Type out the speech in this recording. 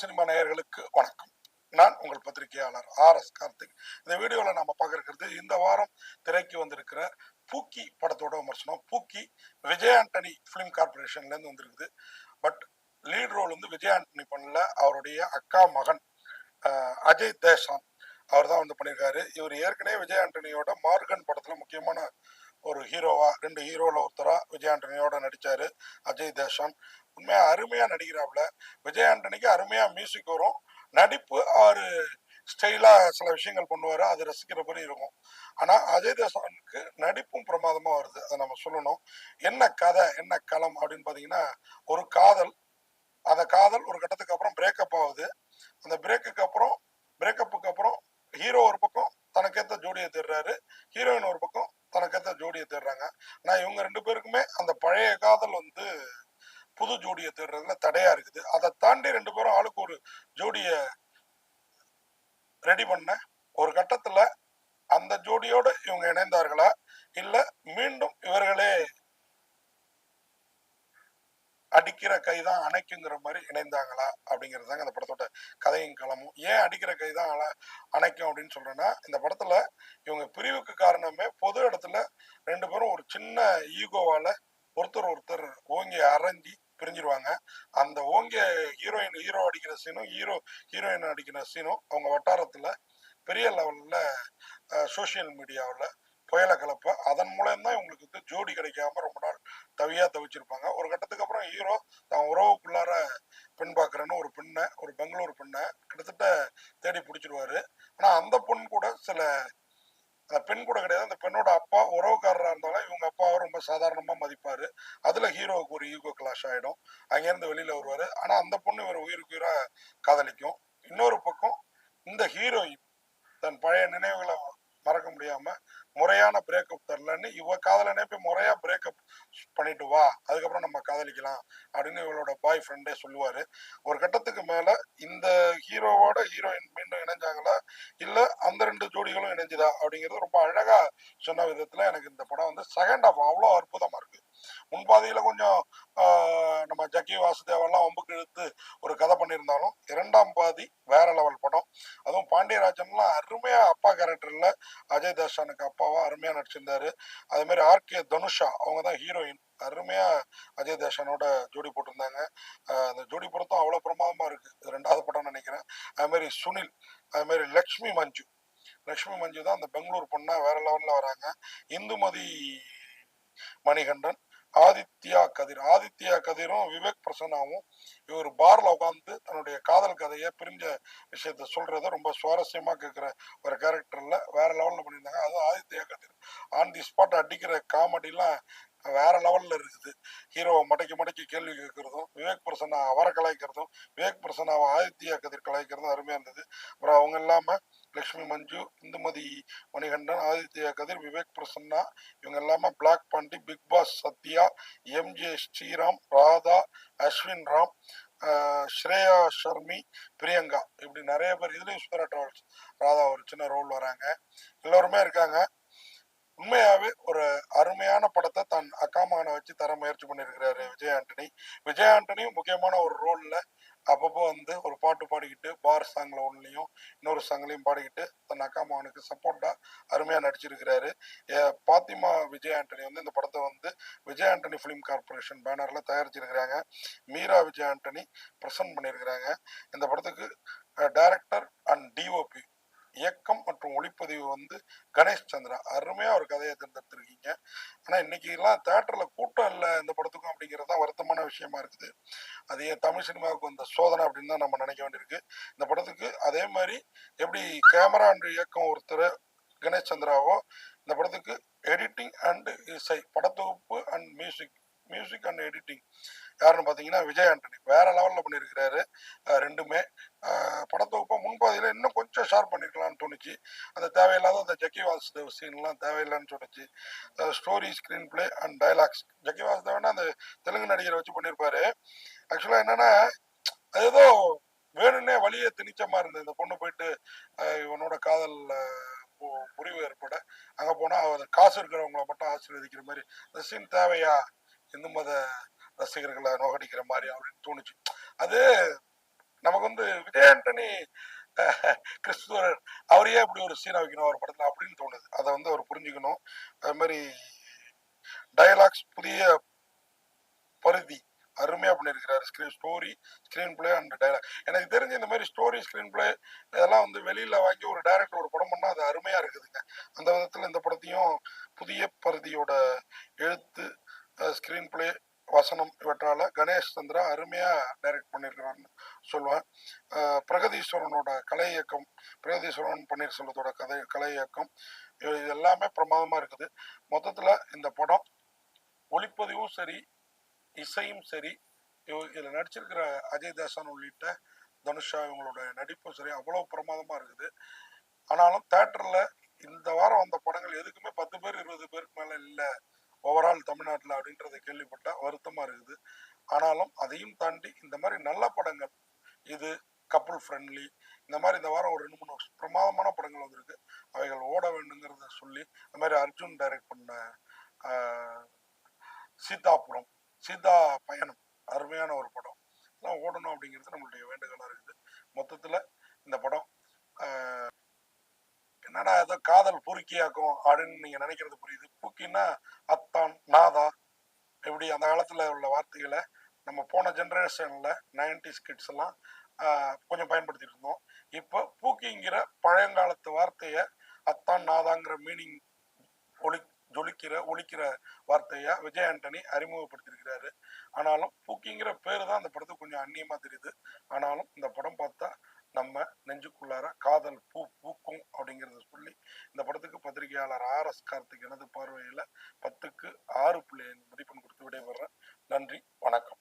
Cinema நேயர்களுக்கு வணக்கம். நான் உங்கள் பத்திரிகையாளர் ஆர் எஸ் கார்த்திக். இந்த வீடியோவில் நம்ம பார்க்கறது இந்த வாரம் திரைக்கு வந்திருக்கிற பூக்கி படத்தோட விமர்சனம். பூக்கி விஜய் ஆண்டனி ஃபிலிம் கார்பரேஷன்லேருந்து வந்திருக்குது. பட் லீட் ரோல் வந்து விஜய் ஆண்டனி பண்ணல. அவருடைய அக்கா மகன் அஜய் தேசான் அவர் தான் வந்து பண்ணியிருக்காரு இவர் ஏற்கனவே விஜய் ஆண்டனியோட மார்கன் படத்தில் முக்கியமான ஒரு ஹீரோவா ரெண்டு ஹீரோவில் ஒருத்தரா விஜய் ஆண்டனியோட நடிச்சாரு அஜய் தேசான் உண்மையா அருமையா நடிக்கிறாப்புல. விஜய் ஆண்டனிக்கு அருமையா மியூசிக் வரும். நடிப்பு அவர் ஸ்டைலா சில விஷயங்கள் பண்ணுவார். அது ரசிக்கிற மாதிரி இருக்கும். ஆனா அஜய் தேசானுக்கு நடிப்பும் பிரமாதமா வருது. அதை நம்ம சொல்லணும். என்ன கதை என்ன களம் அப்படின்னு பாத்தீங்கன்னா ஒரு காதல். அந்த காதல் ஒரு கட்டத்துக்கு அப்புறம் பிரேக்கப் ஆகுது. அந்த பிரேக்குக்கு அப்புறம் பிரேக்கப்புக்கு அப்புறம் ஹீரோ ஒரு பக்கம் தனக்கேத்த ஜோடியை தேடுறாரு. ஹீரோயின் ஒரு பக்கம் தனக்கேத்த ஜோடியை தேடுறாங்க. ஆனா இவங்க ரெண்டு பேருக்குமே அந்த பழைய காதல் வந்து புது ஜோடியை தேடுறதுல தடையா இருக்குது. அதை தாண்டி ரெண்டு பேரும் ஆளுக்கு ஒரு ஜோடிய ரெடி பண்ண ஒரு கட்டத்துல அந்த ஜோடியோடு இவங்க இணைந்தார்களா? இல்ல மீண்டும் இவர்களே அடிக்கிற கைதான் அணைக்குங்கிற மாதிரி இணைந்தாங்களா அப்படிங்கிறது தாங்க அந்த படத்தோட கதையும் களமும். ஏன் அடிக்கிற கைதான் அல- அணைக்கும் அப்படின்னு சொல்றேன்னா இந்த படத்துல இவங்க பிரிவுக்கு காரணமே பொது இடத்துல ரெண்டு பேரும் ஒரு சின்ன ஈகோவால ஒருத்தர் ஒருத்தர் ஓங்கி அரைஞ்சி பிரிஞ்சிருவாங்க. அந்த ஓங்கிய ஹீரோயின் ஹீரோ அடிக்கிற சீனும் ஹீரோ ஹீரோயின் அடிக்கிற சீனும் அவங்க வட்டாரத்துல பெரிய லெவல்ல சோஷியல் மீடியாவில் புயலை கலப்ப அதன் மூலம் தான் இவங்களுக்கு வந்து ஜோடி கிடைக்காம ரொம்ப நாள் தவியா தவிச்சிருப்பாங்க. ஒரு கட்டத்துக்கு அப்புறம் ஹீரோ தான் உறவுக்குள்ளார பெண் பார்க்குறேன்னு ஒரு பெண்ணை ஒரு பெங்களூர் பெண்ணை கிட்டத்தட்ட தேடி பிடிச்சிருவாரு. ஆனால் அந்த பொண்ணு கூட சில அந்த பெண் கூட கிடையாது. அந்த பெண்ணோட அப்பா உறவுக்காரராக இருந்தாலும் இவங்க அப்பாவை ரொம்ப சாதாரணமாக மதிப்பார். அதில் ஹீரோவுக்கு ஒரு ஈகோ கிளாஷ் ஆகிடும் அங்கேருந்து வெளியில் வருவார். ஆனால் அந்த பொண்ணு இவர் உயிருக்கு உயிராக காதலிக்கும். இன்னொரு பக்கம் இந்த ஹீரோயின் தன் பழைய நினைவுகளை மறக்க முடியாம முறையான பிரேக்கப் தரலன்னு இவ காதலனே போய் முறையா பிரேக்கப் பண்ணிட்டு வா அதுக்கப்புறம் நம்ம காதலிக்கலாம் அப்படின்னு இவளோட பாய் ஃப்ரெண்டே சொல்லுவாரு. ஒரு கட்டத்துக்கு மேல இந்த ஹீரோவோட ஹீரோயின் மீண்டும் இணைஞ்சாங்களா? இல்ல அந்த ரெண்டு ஜோடிகளும் இணைஞ்சுதா? அப்படிங்கிறது ரொம்ப அழகா சொன்ன விதத்துல எனக்கு இந்த படம் வந்து செகண்ட் ஆஃப் அவ்வளோ அற்புதமா இருக்கு. முன்பாதையில கொஞ்சம் ஜக்கி வாசுதேவெல்லாம் ஒம்புக்கு இழுத்து ஒரு கதை பண்ணியிருந்தாலும் இரண்டாம் பாதி வேற லெவல் படம். அதுவும் பாண்டியராஜன்லாம் அருமையா அப்பா கேரக்டர்ல அஜய் தர்ஷனுக்கு அப்பாவா அருமையா நடிச்சிருந்தாரு. அதே மாதிரி ஆர்கே தனுஷா அவங்க தான் ஹீரோயின் அருமையா அஜய் தேஷனோட ஜோடி போட்டிருந்தாங்க. அந்த ஜோடி பொருத்தம் அவ்வளவு பிரமாதமா இருக்கு. ரெண்டாவது படம் நினைக்கிறேன். அதே மாதிரி சுனில் அதே மாதிரி லக்ஷ்மி மஞ்சு. லக்ஷ்மி மஞ்சு தான் அந்த பெங்களூர் பொண்ணா வேற லெவல்ல வராங்க. இந்துமதி மணிகண்டன் ஆதித்யா கதிர் ஆதித்யா கதிரும் விவேக் பிரசன்னாவும் இவர் பார்ல உட்காந்து தன்னுடைய காதல் கதையை பிரிஞ்ச விஷயத்த சொல்றத ரொம்ப சுவாரஸ்யமா கேட்கிற ஒரு கேரக்டர்ல வேற லெவல்ல பண்ணியிருந்தாங்க. அதுவும் Aditya Kathir. On the spot அடிக்கிற காமெடிலாம் வேற லெவல்ல இருக்குது. ஹீரோவை மடக்கி மடக்கி கேள்வி கேட்கறதும் விவேக் பிரசன்னா அவரை கலாய்க்கிறதும் விவேக் பிரசன்னாவை ஆதித்யா கதிர் கலாய்க்கிறதும் அருமையா இருந்தது. அப்புறம் அவங்க இல்லாம லக்ஷ்மி மஞ்சு இந்துமதி மணிகண்டன் ஆதித்யா கதிர் விவேக் பிரசன்னா இவங்க எல்லாமே Black Pandi Bigg Boss Sathya MJ Sriram Radha Ashwin Ram Shreya Sharmi Priyanka. இப்படி நிறைய பேர் இதுலேயும் சுந்தரா டிராவல்ஸ் ராதா ஒரு சின்ன ரோல் வராங்க. எல்லோருமே இருக்காங்க. உண்மையாகவே ஒரு அருமையான படத்தை தன் அக்கா மகனை வச்சு தர முயற்சி பண்ணியிருக்கிறாரு விஜய் ஆண்டனி. விஜய் ஆண்டனியும் முக்கியமான ஒரு ரோலில் அப்பப்போ வந்து ஒரு பாட்டு பாடிக்கிட்டு பார் சாங்ல ஒன்லையும் இன்னொரு சாங்லையும் பாடிக்கிட்டு தன் அக்கா மகனுக்கு சப்போர்ட்டா அருமையா நடிச்சிருக்கிறாரு. பாத்திமா விஜய் ஆண்டனி வந்து இந்த படத்தை வந்து விஜய் ஆண்டனி ஃபிலிம் கார்பரேஷன் பேனர்ல தயாரிச்சிருக்கிறாங்க. மீரா விஜய் ஆண்டனி பிரசன்ட் பண்ணியிருக்கிறாங்க இந்த படத்துக்கு டைரக்டர் அண்ட் டிஓபி இயக்கம் மற்றும் ஒளிப்பதிவு வந்து கணேஷ் சந்திரா. அருமையா ஒரு கதையை தேர்ந்தெடுத்திருக்கீங்க. ஆனா இன்னைக்கு எல்லாம் தேட்டர்ல கூட்டம் இல்லை இந்த படத்துக்கும் அப்படிங்கிறது தான் வருத்தமான விஷயமா இருக்குது. அதே தமிழ் சினிமாவுக்கு வந்த சோதனை அப்படின்னு தான் நம்ம நினைக்க வேண்டியிருக்கு. இந்த படத்துக்கு அதே மாதிரி எப்படி கேமரா அண்ட் இயக்கம் ஒருத்தர் கணேஷ் சந்திராவோ இந்த படத்துக்கு எடிட்டிங் அண்ட் இசை படத்தொகுப்பு and music music and editing யாருன்னு பார்த்தீங்கன்னா விஜய் ஆண்டனி. வேற லெவலில் பண்ணியிருக்கிறாரு ரெண்டுமே. படத்தொகுப்பை முன்பாதையில் இன்னும் கொஞ்சம் ஷார்ப் பண்ணிருக்கலாம்னு தோணுச்சு. அந்த தேவையில்லாத அந்த ஜக்கி வாசுதேவ் சீன்லாம் தேவையில்லைன்னு தோணுச்சு. Story screenplay and dialogues Jaggi வாசுதேவனா அந்த தெலுங்கு நடிகரை வச்சு பண்ணியிருப்பாரு ஆக்சுவலாக என்னன்னா அது ஏதோ வேணும்னே வழியை திணிச்ச மாதிரி இருந்தது. இந்த பொண்ணு போயிட்டு இவனோட காதல் முறிவு ஏற்பட அங்கே போனால் அவர் காசு இருக்கிறவங்கள மட்டும் ஆசீர்வதிக்கிற மாதிரி. இந்த சீன் தேவையா? இந்து மத ரசிகர்களை நோகடிக்கிற மாதிரி அப்படின்னு தோணுச்சு. அது நமக்கு வந்து விஜயாண்டனி கிறிஸ்துவர் அவரையே அப்படி ஒரு சீனை வைக்கணும் ஒரு படத்துல அப்படின்னு தோணுது. அதை வந்து அவர் புரிஞ்சுக்கணும். அது மாதிரி டயலாக்ஸ் புதிய பருதி அருமையா பண்ணியிருக்கிறாரு screen story screenplay and dialogue எனக்கு தெரிஞ்சு இந்த மாதிரி ஸ்டோரி ஸ்கிரீன் பிளே இதெல்லாம் வந்து வெளியில வாங்கி ஒரு டைரக்டர் ஒரு படம் பண்ணா அது அருமையா இருக்குதுங்க. அந்த விதத்துல இந்த படத்தையும் புதிய பருதியோட எழுத்து ஸ்க்ரீன் பிளே வசனம் இவற்றால் கணேஷ் சந்திரா அருமையாக டைரக்ட் பண்ணியிருக்கிறான்னு சொல்லுவேன். பிரகதீஸ்வரனோட கலை இயக்கம் பிரகதீஸ்வரன் பன்னீர்செல்வத்தோட கதை கலை இயக்கம் இது எல்லாமே பிரமாதமாக இருக்குது. மொத்தத்தில் இந்த படம் ஒளிப்பதிவும் சரி இசையும் சரி இதில் நடிச்சிருக்கிற அஜய் தேசான் உள்ளிட்ட தனுஷா இவங்களோட நடிப்பும் சரி அவ்வளோ பிரமாதமாக இருக்குது. ஆனாலும் தேட்டரில் இந்த வாரம் வந்த படங்கள் எதுக்குமே பத்து பேர் இருபது பேருக்கு மேலே இல்லை. ஓவரால் தமிழ்நாட்டில் அப்படின்றத கேள்விப்பட்டால் வருத்தமாக இருக்குது. ஆனாலும் அதையும் தாண்டி இந்த மாதிரி நல்ல படங்கள் இது கப்புள் ஃப்ரெண்ட்லி இந்த மாதிரி இந்த வாரம் ஒரு ரெண்டு மூணு பிரமாதமான படங்கள் வந்திருக்கு. அவைகள் ஓட வேண்டுங்கிறத சொல்லி இந்த மாதிரி அர்ஜுன் டைரக்ட் பண்ண சீதாபுரம் சீதா பயணம் அருமையான ஒரு படம். இதெல்லாம் ஓடணும் அப்படிங்கிறது நம்மளுடைய வேண்டுகோளாக இருக்குது. மொத்தத்தில் இந்த படம் என்னடா ஏதோ காதல் பூரிக்கையாக்கும் அப்படின்னு நீங்க நினைக்கிறது புரியுது. பூக்கின்னா அத்தான் நாதா இப்படி அந்த காலத்துல உள்ள வார்த்தைகளை நம்ம போன ஜென்ரேஷன்ல நைன்டிஸ் கிட்ஸ் எல்லாம் கொஞ்சம் பயன்படுத்திட்டு இருந்தோம். இப்போ பூக்கிங்கிற பழங்காலத்து வார்த்தைய அத்தான் நாதாங்கிற மீனிங் ஒளி ஜொலிக்கிற ஒழிக்கிற வார்த்தையா விஜய் ஆண்டனி அறிமுகப்படுத்தியிருக்கிறாரு. ஆனாலும் பூக்கிங்கிற பேரு தான் அந்த படத்துக்கு கொஞ்சம் அந்நியமா தெரியுது. ஆனாலும் இந்த படம் பார்த்தா நம்ம நெஞ்சுக்குள்ளார காதல் பூ பூக்கும் அப்படிங்கிறத சொல்லி இந்த படத்துக்கு பத்திரிகையாளர் ஆர் எஸ் கார்த்திக் எனது பார்வையில் பத்துக்கு ஆறு புள்ளி மதிப்பெண் கொடுத்து விடைபெறேன். நன்றி வணக்கம்.